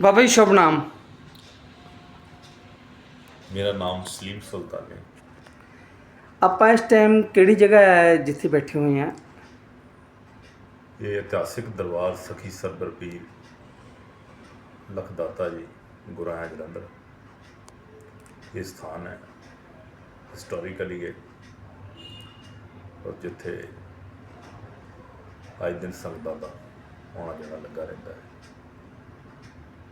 ਬਾਬਾ ਜੀ ਸ਼ੁਭ ਨਾਮ। ਮੇਰਾ ਨਾਮ ਸਲੀਮ ਸੁਲਤਾਨ ਹੈ। ਆਪਾਂ ਇਸ ਟਾਈਮ ਕਿਹੜੀ ਜਗ੍ਹਾ ਹੈ ਜਿੱਥੇ ਬੈਠੇ ਹੋਏ ਆ ਇਹ ਇਤਿਹਾਸਿਕ ਦਰਬਾਰ ਸਖੀ ਸਰਬਰ ਪੀਰ ਲਖਦਾਤਾ ਜੀ ਗੁਰਾਇਆ ਜਲੰਧਰ ਇਹ ਸਥਾਨ ਹੈ। ਹਿਸਟੋਰੀਕਲੀ ਹੈ ਔਰ ਜਿੱਥੇ ਅੱਜ ਦਿਨ ਸੰਗਤਾਂ ਦਾ ਆਉਣਾ ਜਾਣਾ ਲੱਗਾ ਰਹਿੰਦਾ ਹੈ।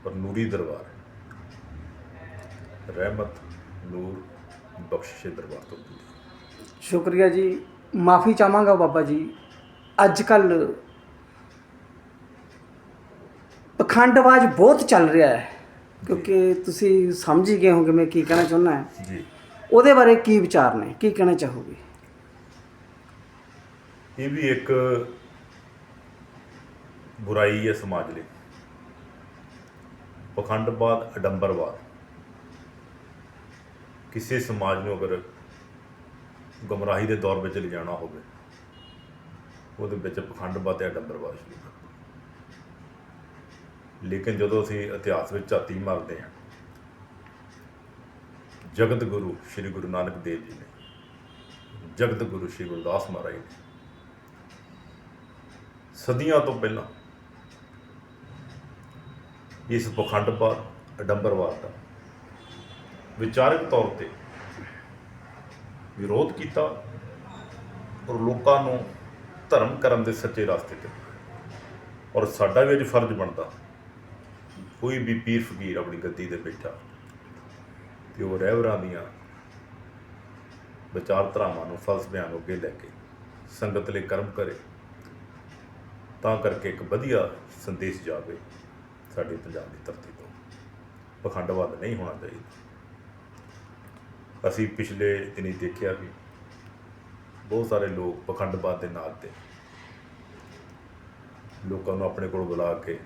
ਔਰ ਨੂਰੀ ਦਰਬਾਰ ਹੈ। ਰਹਿਮਤ ਨੂਰ ਬਖਸ਼ਿਸ਼ ਦਰਬਾਰ ਤੋਂ ਸ਼ੁਕਰੀਆ ਜੀ। ਮਾਫੀ ਚਾਹਾਂਗਾ ਬਾਬਾ ਜੀ। ਅੱਜ ਕੱਲ ਪਖੰਡਵਾਜ ਬਹੁਤ ਚੱਲ ਰਿਹਾ ਹੈ। ਕਿਉਂਕਿ ਤੁਸੀਂ ਸਮਝ ਹੀ ਗਏ ਹੋਗੇ ਮੈਂ ਕੀ ਕਹਿਣਾ ਚਾਹੁੰਦਾ ਹਾਂ। ਜੀ। ਉਹਦੇ ਬਾਰੇ ਕੀ ਵਿਚਾਰ ਨੇ? ਕੀ ਕਹਿਣਾ ਚਾਹੋਗੇ? ਇਹ ਵੀ ਇੱਕ ਬੁਰਾਈ ਹੈ ਸਮਾਜ ਲਈ। ਪਖੰਡਵਾਦ, ਅਡੰਬਰਵਾਦ। ਕਿਸੇ ਸਮਾਜ ਨੂੰ ਅਗਰ ਗੁੰਮਰਾਹੀ ਦੇ ਦੌਰ ਵਿੱਚ ਲਿਜਾਣਾ ਹੋਵੇ, ਉਹਦੇ ਵਿੱਚ ਪਖੰਡਵਾਦ ਤੇ ਅਡੰਬਰਵਾਦ ਸ਼ੁਰੂ ਕਰ ਲੇਕਿਨ ਜਦੋਂ ਅਸੀਂ ਇਤਿਹਾਸ ਵਿੱਚ ਝਾਤੀ ਮਾਰਦੇ ਹਾਂ, ਜਗਤ ਗੁਰੂ ਸ੍ਰੀ ਗੁਰੂ ਨਾਨਕ ਦੇਵ ਜੀ ਨੇ, ਜਗਤ ਗੁਰੂ ਸ੍ਰੀ ਗੁਰਦਾਸ ਮਹਾਰਾਜ ਨੇ, ਸਦੀਆਂ ਤੋਂ ਪਹਿਲਾਂ ਇਸ ਪਖੰਡਵਾਦ ਅਡੰਬਰਵਾਦ ਦਾ ਵਿਚਾਰਕ ਤੌਰ ਤੇ ਵਿਰੋਧ ਕੀਤਾ ਔਰ ਲੋਕਾਂ ਨੂੰ ਧਰਮ ਕਰਨ ਦੇ ਸੱਚੇ ਰਸਤੇ ਤੇ। ਔਰ ਸਾਡਾ ਵੀ ਅੱਜ ਫਰਜ਼ ਬਣਦਾ, ਕੋਈ ਵੀ ਪੀਰ ਫਕੀਰ ਆਪਣੀ ਗੱਦੀ ਤੇ ਬੈਠਾ, ਤੇ ਉਹ ਰਹਿਬਰਾਂ ਦੀਆਂ ਵਿਚਾਰਧਾਰਾਵਾਂ ਨੂੰ ਫਲਸਫਿਆਂ ਨੂੰ ਅੱਗੇ ਲੈ ਕੇ ਸੰਗਤ ਲਈ ਕਰਮ ਕਰੇ, ਤਾਂ ਕਰਕੇ ਇੱਕ ਵਧੀਆ ਸੰਦੇਸ਼ ਜਾਵੇ। ਸਾਡੀ ਪੰਜਾਬ ਦੀ ਧਰਤੀ ਤੋਂ। ਪਖੰਡਵਾਦ ਨਹੀਂ ਹੋਣਾ ਚਾਹੀਦਾ। ਅਸੀਂ ਪਿਛਲੇ ਦਿਨੀ ਦੇਖਿਆ ਵੀ ਬਹੁਤ ਸਾਰੇ ਲੋਕ ਪਖੰਡਵਾਦ ਦੇ ਨਾਂ ਤੇ। ਲੋਕਾਂ ਨੂੰ ਆਪਣੇ ਕੋਲ ਬੁਲਾ ਕੇ,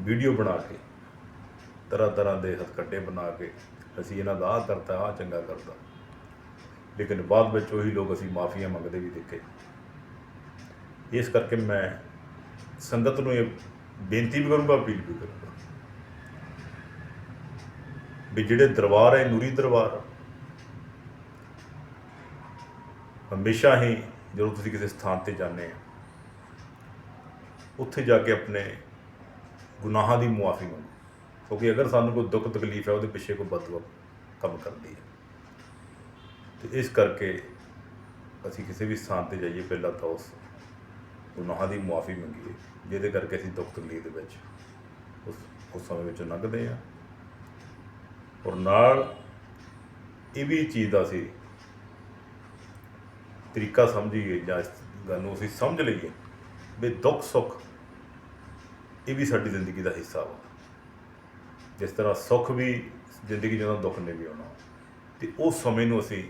ਵੀਡੀਓ ਬਣਾ ਕੇ ਤਰ੍ਹਾਂ ਤਰ੍ਹਾਂ ਦੇ ਹਥਕੰਡੇ ਬਣਾ ਕੇ ਅਸੀਂ ਇਹਨਾਂ ਦਾ ਆਹ ਕਰਤਾ, ਆਹ ਚੰਗਾ ਕਰਤਾ। ਲੇਕਿਨ ਬਾਅਦ ਵਿੱਚ ਉਹੀ ਲੋਕ ਅਸੀਂ ਮਾਫੀਆਂ ਮੰਗਦੇ ਵੀ ਦੇਖੇ। ਇਸ ਕਰਕੇ ਮੈਂ ਸੰਗਤ ਨੂੰ ਇਹ ਬੇਨਤੀ ਵੀ ਕਰੂੰਗਾ, ਅਪੀਲ ਵੀ ਕਰੂੰਗਾ। ਵੀ ਜਿਹੜੇ ਦਰਬਾਰ ਹੈ ਨੂਰੀ ਦਰਬਾਰ, ਹਮੇਸ਼ਾ ਹੀ ਜਦੋਂ ਤੁਸੀਂ ਕਿਸੇ ਸਥਾਨ ਤੇ ਜਾਂਦੇ ਆ ਉੱਥੇ ਜਾ ਕੇ ਆਪਣੇ ਗੁਨਾਹਾਂ ਦੀ ਮੁਆਫੀ ਮੰਗੋ। ਕਿਉਂਕਿ ਅਗਰ ਸਾਨੂੰ ਕੋਈ ਦੁੱਖ ਤਕਲੀਫ ਹੈ, ਉਹਦੇ ਪਿੱਛੇ ਕੋਈ ਬਦਵਾ ਕੰਮ ਕਰਦੀ ਹੈ। ਤੇ ਇਸ ਕਰਕੇ ਅਸੀਂ ਕਿਸੇ ਵੀ ਸਥਾਨ ਤੇ ਜਾਈਏ, ਪਹਿਲਾਂ ਤਾਂ ਉਸ ਗੁਨਾਹਾਂ ਦੀ ਮੁਆਫੀ ਮੰਗੀਏ, ਜਿਹਦੇ ਕਰਕੇ ਅਸੀਂ ਦੁੱਖ ਤਕਲੀਫ ਦੇ ਵਿੱਚ ਉਸ ਉਸ ਸਮੇਂ ਵਿੱਚੋਂ ਲੰਘਦੇ ਆ ਔਰ ਨਾਲ ਇਹ ਵੀ ਚੀਜ਼ ਦਾ ਸੀ ਤਰੀਕਾ ਸਮਝੀਏ ਜਾਂ ਇਸ ਗੱਲ ਨੂੰ ਅਸੀਂ ਸਮਝ ਲਈਏ ਵੀ ਦੁੱਖ ਸੁੱਖ ਇਹ ਵੀ ਸਾਡੀ ਜ਼ਿੰਦਗੀ ਦਾ ਹਿੱਸਾ ਵਾ। ਜਿਸ ਤਰ੍ਹਾਂ ਸੁੱਖ ਵੀ ਜ਼ਿੰਦਗੀ ਜਦੋਂ ਦੁੱਖ ਨੇ ਵੀ ਆਉਣਾ ਤੇ ਉਸ ਸਮੇਂ ਨੂੰ ਅਸੀਂ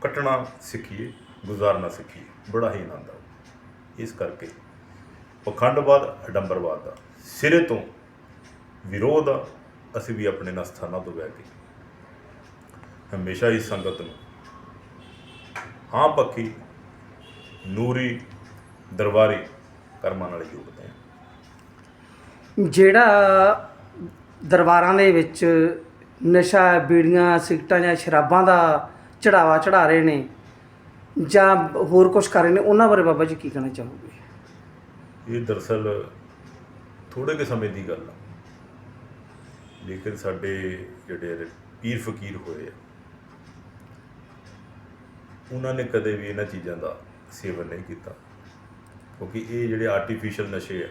ਕੱਟਣਾ ਸਿੱਖੀਏ, ਗੁਜ਼ਾਰਨਾ ਸਿੱਖੀਏ। ਬੜਾ ਹੀ ਆਨੰਦ ਆਊ ਇਸ ਕਰਕੇ ਪਖੰਡਵਾਦ ਅਡੰਬਰਵਾਦ ਦਾ। ਸਿਰੇ ਤੋਂ ਵਿਰੋਧ ਆ, ਅਸੀਂ ਵੀ ਆਪਣੇ ਨਾਲ ਸਥਾਨਾਂ ਤੋਂ ਬਹਿ ਕੇ। ਹਮੇਸ਼ਾ ਹੀ ਸੰਗਤ ਨੂੰ ਹਾਂ ਪੱਕੀ ਨੂਰੀ, ਦਰਬਾਰੀ ਕਰਮਾਂ ਨਾਲ ਜੋੜਦੇ ਹਾਂ। ਜਿਹੜਾ ਦਰਬਾਰਾਂ ਦੇ ਵਿੱਚ ਨਸ਼ਾ, ਬੀੜੀਆਂ, ਸਿਗਟਾਂ ਜਾਂ ਸ਼ਰਾਬਾਂ ਦਾ ਚੜਾਵਾ ਚੜਾ ਰਹੇ ਨੇ ਜਾਂ ਹੋਰ ਕੁਝ ਕਰ ਰਹੇ ਨੇ ਉਹਨਾਂ ਬਾਰੇ ਬਾਬਾ ਜੀ ਕੀ ਕਹਿਣਾ ਚਾਹੋਗੇ? ਇਹ ਦਰਅਸਲ ਥੋੜੇ ਕੁ ਸਮੇਂ ਦੀ ਗੱਲ ਆ। ਲੇਕਿਨ ਸਾਡੇ ਜਿਹੜੇ ਪੀਰ ਫਕੀਰ ਹੋਏ ਆ ਉਹਨਾਂ ਨੇ ਕਦੇ ਵੀ ਇਹਨਾਂ ਚੀਜ਼ਾਂ ਦਾ ਸੇਵਨ ਨਹੀਂ ਕੀਤਾ। ਕਿਉਂਕਿ ਇਹ ਜਿਹੜੇ ਆਰਟੀਫੀਸ਼ੀਅਲ ਨਸ਼ੇ ਆ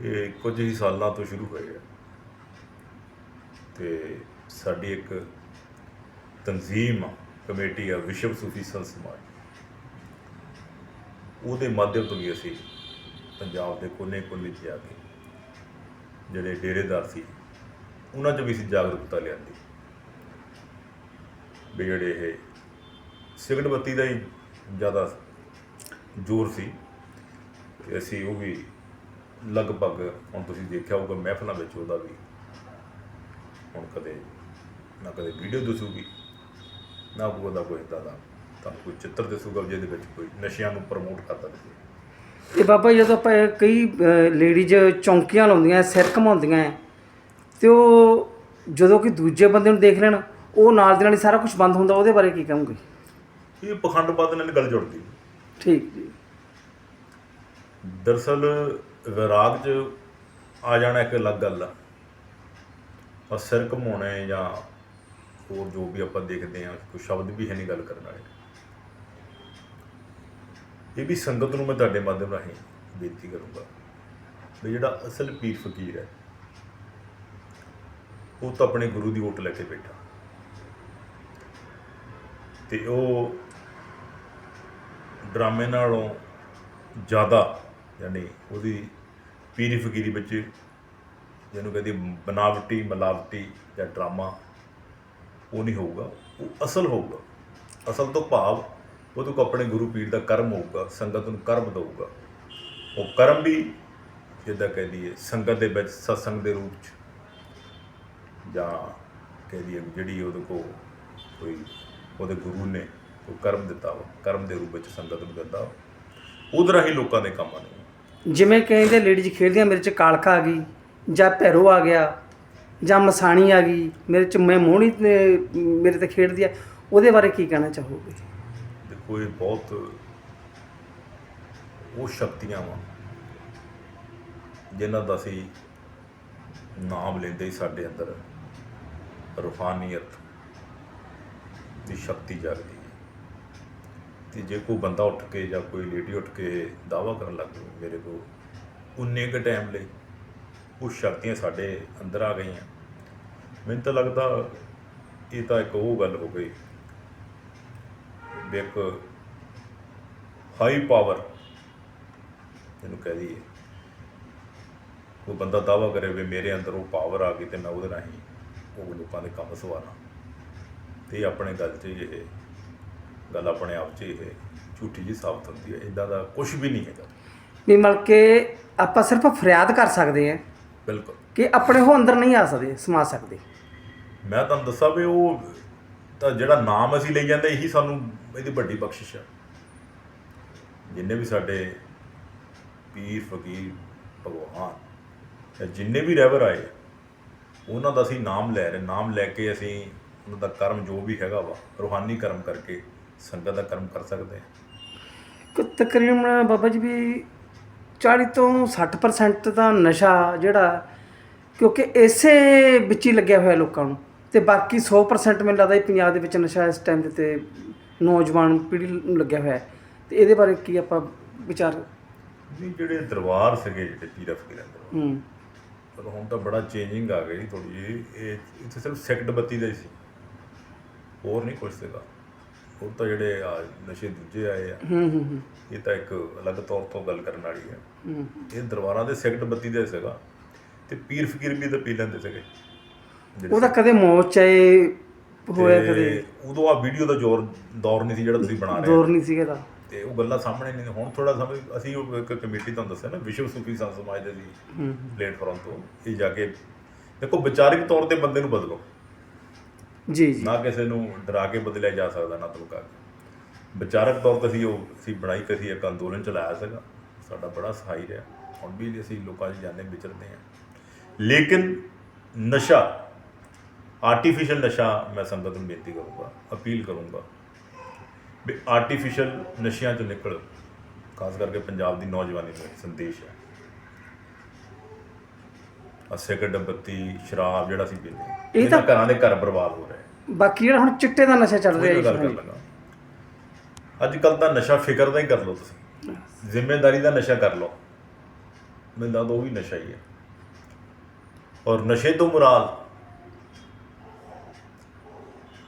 ਇਹ ਕੁਝ ਹੀ ਸਾਲਾਂ ਤੋਂ ਸ਼ੁਰੂ ਹੋਏ ਆ। ਤੇ ਸਾਡੀ ਇੱਕ ਤਨਜ਼ੀਮ ਆ, ਕਮੇਟੀ ਆ ਵਿਸ਼ਵ ਸੂਫੀ ਸੰਤ ਸਮਾਜ। ਉਹਦੇ ਮਾਧਿਅਮ ਤੋਂ ਵੀ ਅਸੀਂ ਪੰਜਾਬ ਦੇ ਕੋਨੇ-ਕੋਨੇ 'ਚ ਜਾ ਕੇ ਜਿਹੜੇ ਡੇਰੇਦਾਰ ਸੀ, ਉਹਨਾਂ 'ਚ ਵੀ ਅਸੀਂ ਜਾਗਰੂਕਤਾ ਲਿਆਂਦੀ। ਵੀ ਜਿਹੜੇ ਇਹ ਸਿਗਰਟ ਬੱਤੀ ਦਾ ਹੀ ਜ਼ਿਆਦਾ ਜ਼ੋਰ ਸੀ, ਤੇ ਅਸੀਂ ਉਹ ਵੀ ਲਗਭਗ ਹੁਣ ਤੁਸੀਂ ਦੇਖਿਆ ਹੋਊਗਾ ਮਹਿਫਲਾਂ ਵਿੱਚ ਉਹਦਾ ਵੀ ਹੁਣ ਕਦੇ ਨਾ ਕਦੇ ਵੀਡੀਓ ਦਿਸੂਗੀ। ਨਾ ਕੋਈ ਉਹਦਾ ਕੋਈ ਇੱਦਾਂ ਦਾ ਤੁਹਾਨੂੰ ਕੋਈ ਚਿੱਤਰ ਦਿਸੂਗਾ ਜਿਹਦੇ ਵਿੱਚ ਕੋਈ ਨਸ਼ਿਆਂ ਨੂੰ ਪ੍ਰਮੋਟ ਕਰਦਾ ਦਿਸੇ ਇਹ ਬਾਬਾ ਜੀ ਜਦੋਂ ਆਪਾਂ ਇਹ ਕਈ ਲੇਡੀਜ਼ ਚੌਂਕੀਆਂ ਲਾਉਂਦੀਆਂ ਸਿਰ ਘਮਾਉਂਦੀਆਂ ਹੈ, ਤੇ ਉਹ ਜਦੋਂ ਕਿ ਦੂਜੇ ਬੰਦੇ ਨੂੰ ਦੇਖ ਲੈਣ ਉਹ ਨਾਲ ਦੇ ਨਾਲ ਹੀ ਸਾਰਾ ਕੁਝ ਬੰਦ ਹੁੰਦਾ ਉਹਦੇ ਬਾਰੇ ਕੀ ਕਹੋਗੇ? ਇਹ ਪਖੰਡਵਾਦ ਨਾਲ ਗੱਲ ਜੁੜਦੀ ਠੀਕ ਜੀ। ਦਰਸਲ ਵਿਰਾਗ 'ਚ ਆ ਜਾਣਾ ਇੱਕ ਅਲੱਗ ਗੱਲ ਆ। ਪਰ ਸਿਰ ਘਮਾਉਣੇ ਜਾਂ ਹੋਰ ਜੋ ਵੀ ਆਪਾਂ ਦੇਖਦੇ ਹਾਂ, ਕੋਈ ਸ਼ਬਦ ਵੀ ਹੈ ਨਹੀਂ ਗੱਲ ਕਰਨ ਵਾਲੇ। ਇਹ ਵੀ ਸੰਗਤ ਨੂੰ ਮੈਂ ਤੁਹਾਡੇ ਮਾਧਿਅਮ ਰਾਹੀਂ ਬੇਨਤੀ ਕਰੂੰਗਾ ਵੀ ਜਿਹੜਾ ਅਸਲ ਪੀਰ ਫਕੀਰ ਹੈ, ਉਹ ਤਾਂ ਆਪਣੇ ਗੁਰੂ ਦੀ ਓਟ ਲੈ ਕੇ ਬੈਠਾ। ਤੇ ਉਹ ਡਰਾਮੇ ਨਾਲੋਂ ਜ਼ਿਆਦਾ, ਯਾਨੀ ਉਹਦੀ ਪੀਰੀ ਫਕੀਰੀ ਵਿੱਚ ਜਿਹਨੂੰ ਕਹਿੰਦੀ ਬਨਾਵਟੀ, ਮਲਾਵਟੀ ਜਾਂ ਡਰਾਮਾ ਉਹ ਨਹੀਂ ਹੋਊਗਾ, ਉਹ ਅਸਲ ਹੋਊਗਾ। ਅਸਲ ਤੋਂ ਭਾਵ ਉਹਦੇ ਕੋ ਆਪਣੇ ਗੁਰੂ ਪੀਰ ਦਾ ਕਰਮ ਹੋਊਗਾ, ਸੰਗਤ ਨੂੰ ਕਰਮ ਦਊਗਾ। ਉਹ ਕਰਮ ਵੀ ਜਿੱਦਾਂ ਕਹਿ ਦਈਏ, ਸੰਗਤ ਦੇ ਵਿੱਚ, ਸਤਸੰਗ ਦੇ ਰੂਪ ਚ। ਜਾਂ ਕਹਿ ਦਈਏ ਜਿਹੜੀ ਉਹਦੇ ਕੋ ਕੋਈ, ਉਹਦੇ ਗੁਰੂ ਨੇ ਉਹ ਕਰਮ ਦਿੱਤਾ ਵਾ, ਕਰਮ ਦੇ ਰੂਪ ਵਿੱਚ ਸੰਗਤ ਨੂੰ ਦਿੰਦਾ ਉਹਦੇ ਰਾਹੀਂ ਲੋਕਾਂ ਦੇ ਕੰਮਾਂ ਨੇ। ਜਿਵੇਂ ਕਹਿੰਦੇ ਲੇਡੀਜ਼ ਖੇਡਦੀਆਂ, ਮੇਰੇ ਚ ਕਾਲਕਾ ਆ ਗਈ, ਜਾਂ ਭੈਰੋ ਆ ਗਿਆ ਜਾਂ ਮਸਾਣੀ ਆ ਗਈ, ਮੇਰੇ ਚ ਮੈਂ ਮੋਹਣੀ ਤੇ- ਮੇਰੇ ਤੇ ਖੇਡਦੀ ਆ, ਉਹਦੇ ਬਾਰੇ ਕੀ ਕਹਿਣਾ ਚਾਹੋਗੇ? ਦੇਖੋ, ਇਹ ਬਹੁਤ ਉਹ ਸ਼ਕਤੀਆਂ ਵਾ, ਜਿਨ੍ਹਾਂ ਦਾ ਅਸੀਂ ਨਾਮ ਲੈਂਦੇ ਹੀ ਸਾਡੇ ਅੰਦਰ, ਰੂਹਾਨੀਅਤ ਦੀ ਸ਼ਕਤੀ ਜਾਗਦੀ ਹੈ। ਤੇ ਜੇ ਕੋਈ ਬੰਦਾ ਉੱਠ ਕੇ ਜਾਂ ਕੋਈ ਲੇਡੀ ਉੱਠ ਕੇ ਦਾਵਾ ਕਰਨ ਲੱਗ ਜਾਵੇ ਮੇਰੇ ਕੋਲ, ਉਨੇ ਕੁ ਟਾਈਮ ਲਈ ਉਹ ਸ਼ਕਤੀਆਂ ਸਾਡੇ ਅੰਦਰ ਆ ਗਈਆਂ। ਮੈਨੂੰ ਤਾਂ ਲੱਗਦਾ ਇਹ ਤਾਂ ਇੱਕ ਉਹ ਗੱਲ ਹੋ ਗਈ ਵੀ ਇੱਕ ਹਾਈ ਪਾਵਰ ਜਿਹਨੂੰ ਕਹਿ ਦਈਏ। ਕੋਈ ਬੰਦਾ ਦਾਵਾ ਕਰੇ ਵੀ ਮੇਰੇ ਅੰਦਰ ਉਹ ਪਾਵਰ ਆ ਗਈ ਤੇ ਮੈਂ ਉਹਦੇ ਰਾਹੀਂ ਉਹ ਲੋਕਾਂ ਦੇ ਕੰਮ ਸਵਾਰਾਂ। ਤੇ ਆਪਣੇ ਗੱਲ 'ਚ ਇਹ ਗੱਲ ਆਪਣੇ ਆਪ 'ਚ ਇਹ ਝੂਠੀ ਜੀ ਸਾਬਤ ਹੁੰਦੀ ਹੈ। ਇਦਾਂ ਦਾ ਕੁਝ ਵੀ ਨਹੀਂ ਹੈਗਾ। ਵੀ ਮਤਲਬ ਕਿ ਆਪਾਂ ਸਿਰਫ ਫਰਿਆਦ ਕਰ ਸਕਦੇ ਹਾਂ। ਬਿਲਕੁਲ। ਕਿ ਆਪਣੇ ਉਹ ਅੰਦਰ ਨਹੀਂ ਆ ਸਕਦੇ ਸਮਾ ਸਕਦੇ। ਮੈਂ ਤੁਹਾਨੂੰ ਦੱਸਾਂ ਵੀ ਉਹ ਤਾਂ ਜਿਹੜਾ ਨਾਮ ਅਸੀਂ ਲਈ ਜਾਂਦੇ ਇਹੀ ਸਾਨੂੰ ਇਹਦੀ ਵੱਡੀ ਬਖਸ਼ਿਸ਼ ਆ। ਜਿੰਨੇ ਵੀ ਸਾਡੇ ਪੀਰ ਫਕੀਰ ਭਗਵਾਨ ਜਿੰਨੇ ਵੀ ਰਹਿਬਰ ਆਏ ਉਹਨਾਂ ਦਾ ਅਸੀਂ ਨਾਮ ਲੈ ਰਹੇ ਨਾਮ ਲੈ ਕੇ ਅਸੀਂ ਉਹਨਾਂ ਦਾ ਕਰਮ ਜੋ ਵੀ ਹੈਗਾ ਵਾ ਰੂਹਾਨੀ ਕਰਮ ਕਰਕੇ ਸੰਗਤ ਦਾ ਕਰਮ ਕਰ ਸਕਦੇ ਹਾਂ। ਕਿ ਤਕਰੀਬਨ ਬਾਬਾ ਜੀ ਵੀ 40 ਤੋਂ 60% ਤਾਂ ਨਸ਼ਾ ਜਿਹੜਾ ਕਿਉਂਕਿ ਇਸੇ ਵਿੱਚ ਹੀ ਲੱਗਿਆ ਹੋਇਆ ਲੋਕਾਂ ਨੂੰ। ਤੇ ਬਾਕੀ 100% ਮੈਨੂੰ ਲੱਗਦਾ ਇਹ ਪੰਜਾਬ ਦੇ ਵਿੱਚ ਨਸ਼ਾ ਇਸ ਟਾਈਮ ਦੇ ਤੇ ਨੌਜਵਾਨ ਪੀੜ੍ਹੀ ਨੂੰ ਲੱਗਿਆ ਹੋਇਆ ਹੈ। ਤੇ ਇਹਦੇ ਬਾਰੇ ਕੀ ਆਪਾਂ ਵਿਚਾਰ ਨਹੀਂ ਜਿਹੜੇ ਦਰਬਾਰ ਸੀਗੇ ਜਿਹੜੇ ਪੀਰ ਫਕੀਰਾਂ ਦੇ ਹੂੰ। ਪਰ ਹੁਣ ਤਾਂ ਬੜਾ ਚੇਂਜਿੰਗ ਆ ਗਈ ਥੋੜੀ ਜਿਹੀ। ਇਹ ਇੱਥੇ ਸਿਰਫ ਸੈਕਟ ਬੱਤੀ ਦਾ ਹੀ ਸੀ। ਹੋਰ ਨਹੀਂ ਕੁਝ ਸੀਗਾ। ਹੁਣ ਤਾਂ ਜਿਹੜੇ ਆ ਨਸ਼ੇ ਦੂਜੇ ਆਏ ਆ ਹੂੰ ਹੂੰ ਹੂੰ, ਇਹ ਤਾਂ ਇੱਕ ਅਲੱਗ ਤੌਰ ਤੋਂ ਗੱਲ ਕਰਨ ਵਾਲੀ ਹੈ ਹੂੰ। ਇਹ ਦਰਬਾਰਾਂ ਦੇ ਸੈਕਟ ਬੱਤੀ ਦਾ ਸੀਗਾ ਤੇ ਪੀਰ ਫਕੀਰ ਵੀ ਤਾਂ ਪੀ ਲੈਂਦੇ ਸੀਗੇ। ਉਹਦਾ ਕਦੇ ਮੌਤ ਚਾਏ ਹੋਇਆ ਤੇ ਕਦੇ? ਉਦੋਂ ਆ ਵੀਡੀਓ ਦਾ ਜ਼ੋਰ ਦੌਰ ਨਹੀਂ ਸੀ ਜਿਹੜਾ ਤੁਸੀਂ ਬਣਾ ਰਹੇ। ਹੋ ਦੌਰ ਨਹੀਂ ਸੀਗਾ ਦਾ ਤੇ ਉਹ ਗੱਲਾਂ ਸਾਹਮਣੇ ਨਹੀਂ ਹੁਣ ਥੋੜਾ ਸਮਝ ਅਸੀਂ ਉਹ ਇੱਕ ਕਮੇਟੀ ਤੁਹਾਨੂੰ ਦੱਸਿਆ ਨਾ ਵਿਸ਼ਵ ਸੂਫੀ ਸੰਤ ਸਮਾਜ ਦੇ ਸੀ ਹੂੰ। ਪਲੇਟਫਾਰਮ ਤੋਂ ਇਹ ਜਾ ਕੇ ਦੇਖੋ ਵਿਚਾਰਿਕ ਤੌਰ ਤੇ ਬੰਦੇ ਨੂੰ ਬਦਲੋ। ਜੀ ਜੀ। ਨਾ ਕਿਸੇ ਨੂੰ ਡਰਾ ਕੇ ਬਦਲਿਆ ਜਾ ਸਕਦਾ, ਨਾ ਧਮਕਾ ਕੇ। ਵਿਚਾਰਕ ਤੌਰ ਤੇ ਅਸੀਂ ਉਹ, ਅਸੀਂ ਬਣਾਈ ਤੇ ਅਸੀਂ ਇੱਕ ਅੰਦੋਲਨ ਚਲਾਇਆ ਸੀਗਾ। ਸਾਡਾ ਬੜਾ ਸਹਾਈ ਰਿਹਾ। ਹੁਣ ਵੀ ਅਸੀਂ ਲੋਕਾਂ 'ਚ ਜਾਂਦੇ ਵਿਚਰਦੇ ਹਾਂ। ਲੇਕਿਨ ਨਸ਼ਾ ਆਰਟੀਫੀਸ਼ੀਅਲ ਨਸ਼ਾ ਮੈਂ ਸੰਗਤ ਨੂੰ ਬੇਨਤੀ ਕਰੂੰਗਾ, ਅਪੀਲ ਕਰੂੰਗਾ ਵੀ ਆਰਟੀਫੀਸ਼ੀਅਲ ਨਸ਼ਿਆਂ 'ਚੋਂ ਨਿਕਲ, ਖਾਸ ਕਰਕੇ ਪੰਜਾਬ ਦੀ ਨੌਜਵਾਨੀ ਨੂੰ ਸੰਦੇਸ਼ ਹੈ। ਸਿਗਰਟ ਬੱਤੀ ਸ਼ਰਾਬ ਜਿਹੜਾ ਅਸੀਂ ਪੀਂਦੇ ਹਾਂ, ਇਹ ਇਹਨਾਂ ਤਾਂ- ਘਰਾਂ ਦੇ ਘਰ ਬਰਬਾਦ ਹੋ ਰਹੇ ਬਾਕੀ ਜਿਹੜਾ ਹੁਣ ਚਿੱਟੇ ਦਾ ਨਸ਼ਾ ਚੱਲ ਰਿਹਾ ਮੈਂ ਗੱਲ ਕਰ ਲਗਾ। ਅੱਜ ਕੱਲ ਤਾਂ ਨਸ਼ਾ ਫਿਕਰ ਦਾ ਹੀ ਕਰ ਲਓ ਤੁਸੀਂ। ਜ਼ਿੰਮੇਵਾਰੀ ਦਾ ਨਸ਼ਾ ਕਰ ਲਓ। ਮੈਨੂੰ ਲੱਗਦਾ ਉਹ ਵੀ ਨਸ਼ਾ ਹੀ ਹੈ ਔਰ ਨਸ਼ੇ ਤੋਂ ਮੁਰਾਦ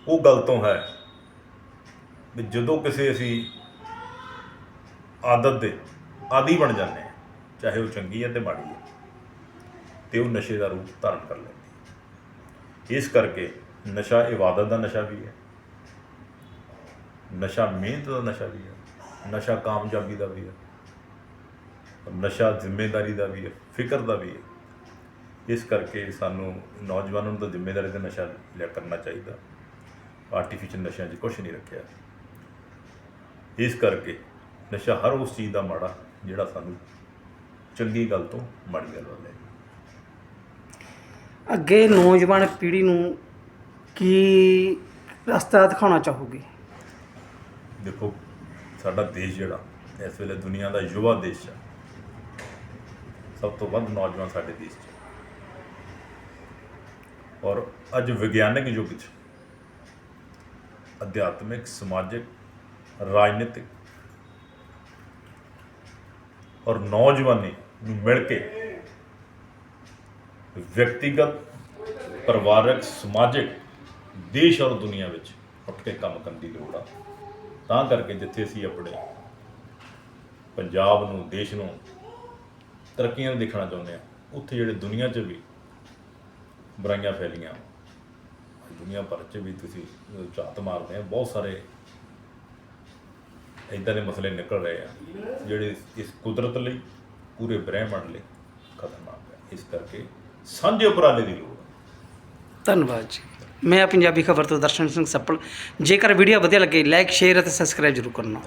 ਉਹ ਗੱਲ ਤੋਂ ਹੈ ਵੀ ਜਦੋਂ ਕਿਸੇ ਅਸੀਂ ਆਦਤ ਦੇ ਆਦੀ ਬਣ ਜਾਂਦੇ ਹਾਂ ਚਾਹੇ ਉਹ ਚੰਗੀ ਹੈ ਤੇ ਮਾੜੀ ਹੈ। ਤੇ ਉਹ ਨਸ਼ੇ ਦਾ ਰੂਪ ਧਾਰਨ ਕਰ ਲੈਂਦੀ ਹੈ। ਇਸ ਕਰਕੇ ਨਸ਼ਾ ਇਬਾਦਤ ਦਾ ਨਸ਼ਾ ਵੀ ਹੈ। ਨਸ਼ਾ ਮਿਹਨਤ ਦਾ ਨਸ਼ਾ ਵੀ ਹੈ। ਨਸ਼ਾ ਕਾਮਯਾਬੀ ਦਾ ਵੀ ਹੈ। ਨਸ਼ਾ ਜ਼ਿੰਮੇਵਾਰੀ ਦਾ ਵੀ ਹੈ, ਫਿਕਰ ਦਾ ਵੀ ਹੈ। ਇਸ ਕਰਕੇ ਸਾਨੂੰ ਨੌਜਵਾਨਾਂ ਨੂੰ ਤਾਂ ਜ਼ਿੰਮੇਵਾਰੀ ਦਾ ਨਸ਼ਾ ਲਿਆ ਕਰਨਾ ਚਾਹੀਦਾ। ਆਰਟੀਫੀਸ਼ੀਅਲ ਨਸ਼ਿਆਂ 'ਚ ਕੁਝ ਨਹੀਂ ਰੱਖਿਆ। ਇਸ ਕਰਕੇ ਨਸ਼ਾ ਹਰ ਉਸ ਚੀਜ਼ ਦਾ ਮਾੜਾ ਜਿਹੜਾ ਸਾਨੂੰ ਚੰਗੀ ਗੱਲ ਤੋਂ ਮਾੜੀ ਗੱਲ ਵੱਲ ਲੈ ਅੱਗੇ ਨੌਜਵਾਨ ਪੀੜ੍ਹੀ ਨੂੰ ਕੀ ਰਸਤਾ ਦਿਖਾਉਣਾ ਚਾਹੋਗੇ? ਦੇਖੋ, ਸਾਡਾ ਦੇਸ਼ ਜਿਹੜਾ, ਇਸ ਵੇਲੇ ਦੁਨੀਆ ਦਾ ਯੁਵਾ ਦੇਸ਼ ਹੈ। ਸਭ ਤੋਂ ਵੱਧ ਨੌਜਵਾਨ ਸਾਡੇ ਦੇਸ਼ 'ਚ ਔਰ ਅੱਜ ਵਿਗਿਆਨਕ ਯੁੱਗ 'ਚ ਅਧਿਆਤਮਿਕ, ਸਮਾਜਿਕ, ਰਾਜਨੀਤਿਕ ਔਰ ਨੌਜਵਾਨੀ ਨੂੰ ਮਿਲ ਕੇ ਵਿਅਕਤੀਗਤ ਪਰਿਵਾਰਕ ਸਮਾਜਿਕ ਦੇਸ਼ ਔਰ ਦੁਨੀਆ ਵਿੱਚ ਉੱਠ ਕੇ ਕੰਮ ਕਰਨ ਦੀ ਲੋੜ ਆ। ਤਾਂ ਕਰਕੇ ਜਿੱਥੇ ਅਸੀਂ ਆਪਣੇ ਪੰਜਾਬ ਨੂੰ ਦੇਸ਼ ਨੂੰ ਤਰੱਕੀਆਂ ਨੂੰ ਦੇਖਣਾ ਚਾਹੁੰਦੇ ਆ ਉੱਥੇ ਜਿਹੜੇ ਦੁਨੀਆ 'ਚ ਵੀ ਬੁਰਾਈਆਂ ਫੈਲੀਆਂ ਦੁਨੀਆ ਭਰ 'ਚ ਵੀ ਤੁਸੀਂ ਅਹ, ਝਾਤ ਮਾਰਦੇ ਆ ਬਹੁਤ ਸਾਰੇ ਇਦਾਂ ਦੇ ਮਸਲੇ ਨਿਕਲ ਰਹੇ ਆ ਜਿਹੜੇ ਇਸ ਕੁਦਰਤ ਲਈ ਪੂਰੇ ਬ੍ਰਹਿਮੰਡ ਲਈ ਖਤਰਨਾਕ ਹੈ ਇਸ ਕਰਕੇ ਸਾਂਝੇ ਉਪਰਾਲੇ ਦੀ ਲੋੜ ਹੈ। ਧੰਨਵਾਦ ਜੀ। ਮੈਂ ਪੰਜਾਬੀ ਖਬਰ ਤੋਂ ਦਰਸ਼ਨ ਸਿੰਘ ਸੱਪਲ। ਜੇਕਰ ਵੀਡੀਓ ਵਧੀਆ ਲੱਗੇ ਲਾਈਕ ਸ਼ੇਅਰ ਅਤੇ ਸਬਸਕ੍ਰਾਈਬ ਜ਼ਰੂਰ ਕਰਨਾ।